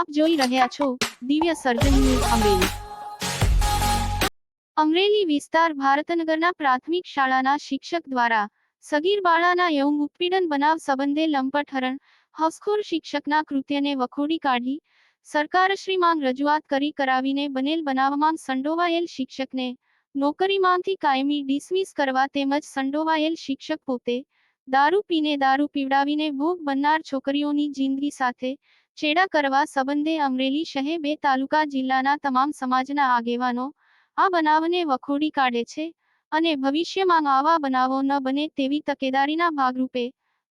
આપ જોઈ રહ્યા છો દિવ્ય સર્જન અમરેલી. અમરેલી વિસ્તાર ભારતનગરના પ્રાથમિક શાળાના શિક્ષક દ્વારા સગીર બાળાના યૌન ઉત્પીડન બનાવ સંબંધે લંપટ હરણ હવસખોર શિક્ષકના કૃત્યને વખોડી કાઢી સરકારશ્રી માંગ રજૂઆત કરી કરાવીને બનેલ બનાવમાં સંડોવાયેલ શિક્ષકને નોકરીમાંથી કાયમી ડિસમિસ કરવા તેમજ સંડોવાયેલ શિક્ષક પોતે દારૂ પીને દારૂ પીવડાવીને ભોગ બનનાર છોકરીઓની જિંદગી સાથે ચેડા કરવા સંબંધે અમરેલી શહેર બે તાલુકા જિલ્લાના તમામ સમાજના આગેવાનો આ બનાવને વખોડી કાઢે છે અને ભવિષ્યમાં આવા બનાવો ન બને તેવી તકેદારીના ભાગરૂપે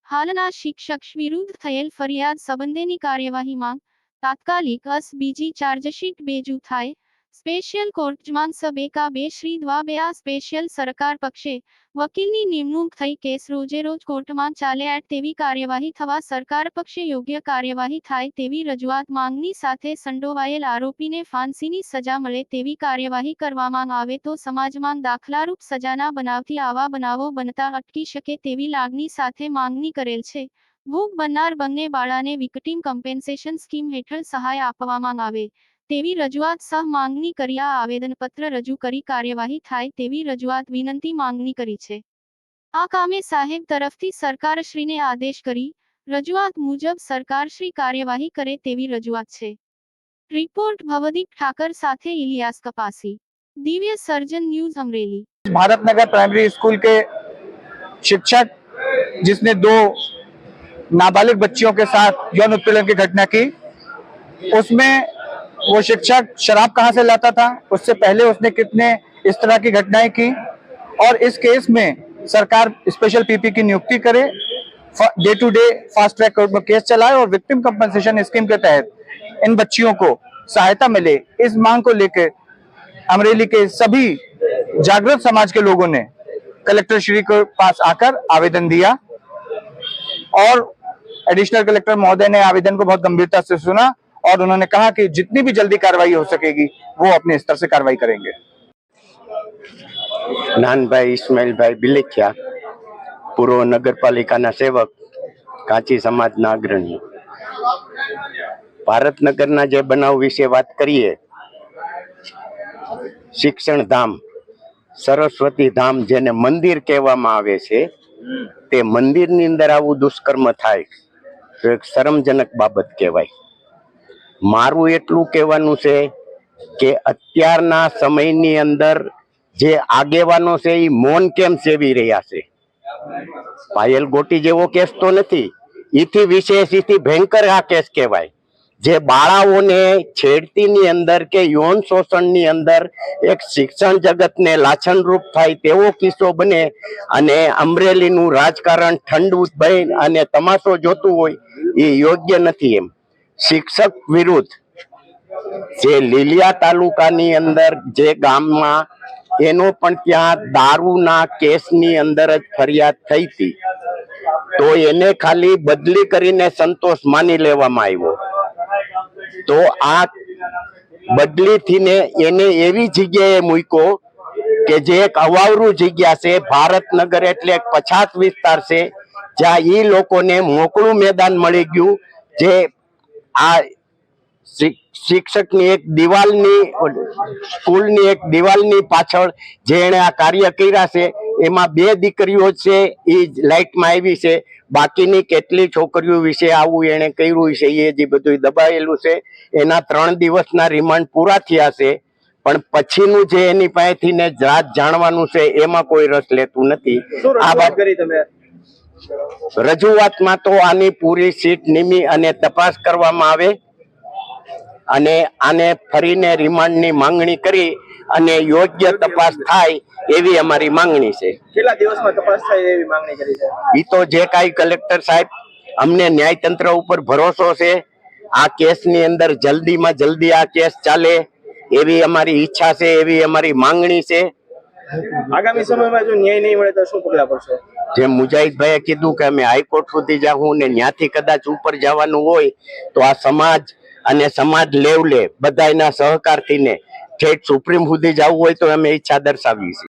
હાલના શિક્ષક વિરુદ્ધ થયેલ ફરિયાદ સંબંધેની કાર્યવાહીમાં તાત્કાલિક અસ બીજી ચાર્જશીટ બેજુ થાય સ્પેશિયલ કોર્ટમાં સબેકા બે શ્રી દ્વા આ સ્પેશિયલ સરકાર પક્ષે વકીલની નિમણૂક થઈ કેસ રોજે રોજ કોર્ટમાં ચાલે એટ તેવી કાર્યવાહી થવા સરકાર પક્ષે યોગ્ય કાર્યવાહી થાય તેવી રજૂઆત માંગની સાથે સંડોવાયેલ આરોપીને ફાંસીની સજા મળે તેવી કાર્યવાહી કરવામાં આવે તો સમાજમાં દાખલારૂપ સજાના બનાવથી આવા બનાવો બનતા અટકી શકે તેવી લાગણી સાથે માંગણી કરેલ છે. ભોગ બનનાર બંને બાળાને વિકટીમ કમ્પેન્સેશન સ્કીમ હેઠળ સહાય આપવામાં આવે. તેવી રજૂઆત સહ માંગણી કરી આ આવેદનપત્ર રજૂ કરી કાર્યવાહી થાય તેવી રજૂઆત વિનંતી માંગણી કરી છે આ કામે સાહેબ તરફથી સરકારશ્રીને આદેશ કરી રજૂઆત મુજબ સરકારશ્રી કાર્યવાહી કરે તેવી રજૂઆત છે રિપોર્ટ ભવદીપ ઠાકર સાથે Ilyas Kapasi Divya Sarjan news Amreli Bharat Nagar primary school के शिक्षक जिसने दो नाबालिग बच्चियों के साथ यौन उत्पीड़न की घटना की उसमें वो शिक्षक शराब कहाँ से लाता था? उससे पहले उसने कितने इस तरह की घटनाएँ की? और इस केस में सरकार स्पेशल पीपी की नियुक्ति करे day to day fast track court में केस चलाए और विक्टिम कंपनसेशन स्कीम के तहत इन बच्चियों को सहायता मिले। इस मांग को लेकर अमरेली के सभी जागृत समाज के लोगों ने कलेक्टर श्री के पास आकर आवेदन दिया और एडिशनल कलेक्टर महोदय ने आवेदन को बहुत गंभीरता से सुना। और उन्होंने कहा कि जितनी भी जल्दी कार्रवाई हो सकेगी वो अपने स्तर से कार्रवाई करेंगे નાનભાઈ ઇસ્માઇલભાઈ બિલેખિયા પૂર્વ નગરપાલિકાના સેવક કાંચી સમાજના અગ્રણી ભારતનગરના જે બનાવ વિશે વાત કરીએ શિક્ષણ ધામ સરસ્વતી ધામ જેને મંદિર કહેવામાં આવે છે તે મંદિરની અંદર આવું દુષ્કર્મ થાય તો એક શરમજનક બાબત કહેવાય મારું એટલું કહેવાનું છે કે અત્યારના સમયની અંદર જે આગેવાનો છે એ મૌન કેમ સેવી રહ્યા છે? પાયલ ગોટી જેવો કેસ તો નથી. એથી વિશેષ એથી ભયંકર આ કેસ કહેવાય. જે બાળાઓને છેડતીની અંદર કે યૌન શોષણની અંદર એક શિક્ષણ જગતને લાછનરૂપ થાય તેવો કિસ્સો બને અને અમરેલીનું રાજકારણ ઠંડુ બન અને તમાશો જોતું હોય, એ યોગ્ય નથી એમ. શિક્ષક વિરુદ્ધ જે લીલિયા તાલુકાની અંદર જે ગામમાં એનો પણ ત્યાં દારૂના કેસની અંદર જ ફરિયાદ થઈ હતી, તો એને ખાલી બદલી કરીને સંતોષ માની લેવામાં આવ્યો. તો આ બદલીથી ને એને એવી જગ્યાએ મૂક્યો કે જે એક અવાવરું જગ્યા છે ભારતનગર એટલે એક પછાત વિસ્તાર છે, જ્યાં ઈ લોકોને મોકળું મેદાન મળી ગયું, જે આ શિક- શિક્ષકની એક દિવાલની સ્કૂલની એક દિવાલની પાછળ જે એણે આ કાર્ય કર્યા છે એમાં બે દીકરીઓ છે એ લાઇટમાં આવી છે. બાકીની કેટલી છોકરીઓ વિશે આવું એણે કર્યું છે એ જે બધું દબાયેલું છે. એના ત્રણ દિવસના રિમાન્ડ પૂરા થયા છે પણ પછીનું જે એની પાસેથી ને જાત જાણવાનું છે એમાં કોઈ રસ લેતું નથી. આ વાત કરી તમે? રજૂઆતમાં તો આની પૂરી સીટ નિમી અને તપાસ કરવામાં આવે અને આને ફરીને રિમાન્ડની માંગણી કરી અને યોગ્ય તપાસ થાય એવી અમારી માંગણી છે. કેટલા દિવસમાં તપાસ થાય એવી માંગણી કરી છે? ઈ તો જે કાંઈ કલેક્ટર સાહેબ અમને ન્યાયતંત્ર ઉપર ભરોસો છે આ કેસની અંદર જલ્દીમાં જલ્દી આ કેસ ચાલે એવી અમારી ઈચ્છા છે એવી અમારી માંગણી છે. આગામી સમયમાં જો ન્યાય નહીં મળે તો શું પગલા પડશે જેમ મુજાહિદભાઈએ કીધું કે અમે હાઈકોર્ટ સુધી જાઉં ને ત્યાંથી કદાચ ઉપર જવાનું હોય તો આ સમાજ અને સમાજ લેવલે બધાના સહકારથી ને ઠેઠ સુપ્રીમ સુધી જવું હોય તો અમે ઈચ્છા દર્શાવીએ છે